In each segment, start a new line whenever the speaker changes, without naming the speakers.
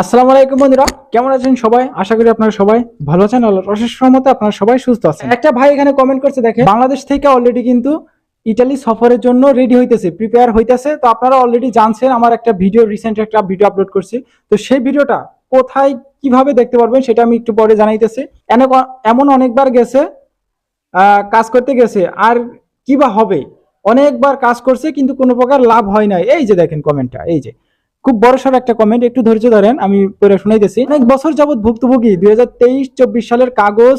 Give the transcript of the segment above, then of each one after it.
আসসালামু আলাইকুম বন্ধুরা, কেমন আছেন সবাই? আশা করি আপনারা সবাই ভালো আছেন। আল্লাহর অশেষ আপনারা সবাই সুস্থ আছেন। একটা ভাই এখানে কমেন্ট করছে দেখে বাংলাদেশ থেকে অলরেডি কিন্তু ইটালি সফরের জন্য রেডি হইতেছে প্রিপেয়ার হইতেছে। তো আপনারা অলরেডি জানছেন, আমার একটা ভিডিও রিসেন্ট একটা ভিডিও আপলোড করছি। তো সেই ভিডিওটা কোথায়, কীভাবে দেখতে পারবেন সেটা আমি একটু পরে জানাইতেছি। এমন অনেকবার গেছে কাজ করতে গেছে, আর কি বা হবে? অনেকবার কাজ করছে, কিন্তু কোনো প্রকার লাভ হয় নাই। এই যে দেখেন কমেন্টটা এই যে। খুব বড় বড়সড় একটা কমেন্ট একটু ধৈর্য ধরেন, আমি পড়ে শুনাইতেছি। অনেক বছর যাবৎ ভুক্তভোগী, দুই হাজার তেইশ চব্বিশ সালের কাগজ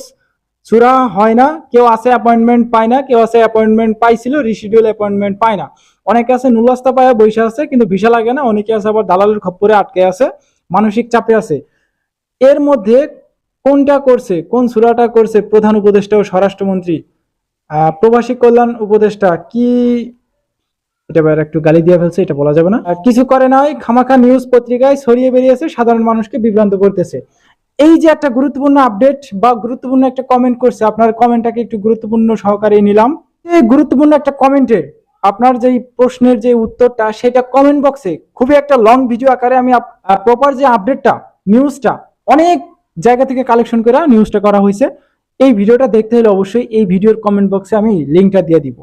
চূড়া হয় না, কেউ আছে অ্যাপয়েন্টমেন্ট পায় না, কেউ আছে অ্যাপয়েন্টমেন্ট পাইছিল রিশিডিউল অ্যাপয়েন্টমেন্ট পায় না। অনেকে আছে নুলাস্তা পায় বসে আছে, কিন্তু ভিসা লাগে না, অনেকে আছে আবার দালালের খপ্পরে আটকে আছে, মানসিক চাপে আছে। এর মধ্যে কোনটা করছে, কোন সুরাটা করছে প্রধান উপদেষ্টা ও স্বরাষ্ট্রমন্ত্রী? প্রবাসী কল্যাণ উপদেষ্টা, কি এটা একটু গালি দিয়ে ফেলছে, এটা বলা যাবে না। আর কিছু করে খামাখা নিউজ পত্রিকায় ছড়িয়ে বেরিয়েছে, সাধারণ মানুষকে বিভ্রান্ত করতেছে। এই যে একটা গুরুত্বপূর্ণ আপডেট বা গুরুত্বপূর্ণ একটা কমেন্ট করছে, আপনার কমেন্টটাকে একটু গুরুত্বপূর্ণ সহকারে নিলাম। এই গুরুত্বপূর্ণ একটা কমেন্টের আপনার যেই প্রশ্নের যে উত্তরটা, সেটা কমেন্ট বক্সে খুবই একটা লং ভিডিও আকারে আমি প্রপার যে আপডেটটা নিউজটা অনেক জায়গা থেকে কালেকশন করে নিউজটা করা হয়েছে। এই ভিডিওটা দেখতে হলে অবশ্যই এই ভিডিওর কমেন্ট বক্সে আমি লিঙ্কটা দিয়ে দিব।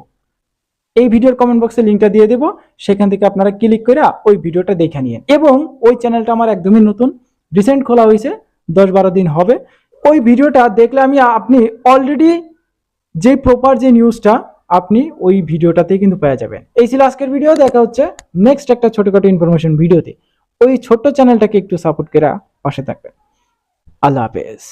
এই ভিডিওর কমেন্ট বক্সে লিঙ্কটা দিয়ে দেবো। সেখান থেকে আপনারা ক্লিক করে ওই ভিডিওটা দেখে নিন। এবং ওই চ্যানেলটা আমার একদমই নতুন। রিসেন্ট খোলা হয়েছে, দশ বারো দিন হবে। ওই ভিডিওটা দেখলে আমি আপনি অলরেডি যে প্রপার যে নিউজটা আপনি ওই ভিডিওটাতেই কিন্তু পেয়ে যাবেন। এই ছিল আজকের ভিডিও দেখা হচ্ছে নেক্সট একটা ছোটখাটো ইনফরমেশন ভিডিওতে ওই ছোট্ট চ্যানেলটাকে একটু সাপোর্ট করে পাশে থাকবেন। আল্লাহ হাফেজ।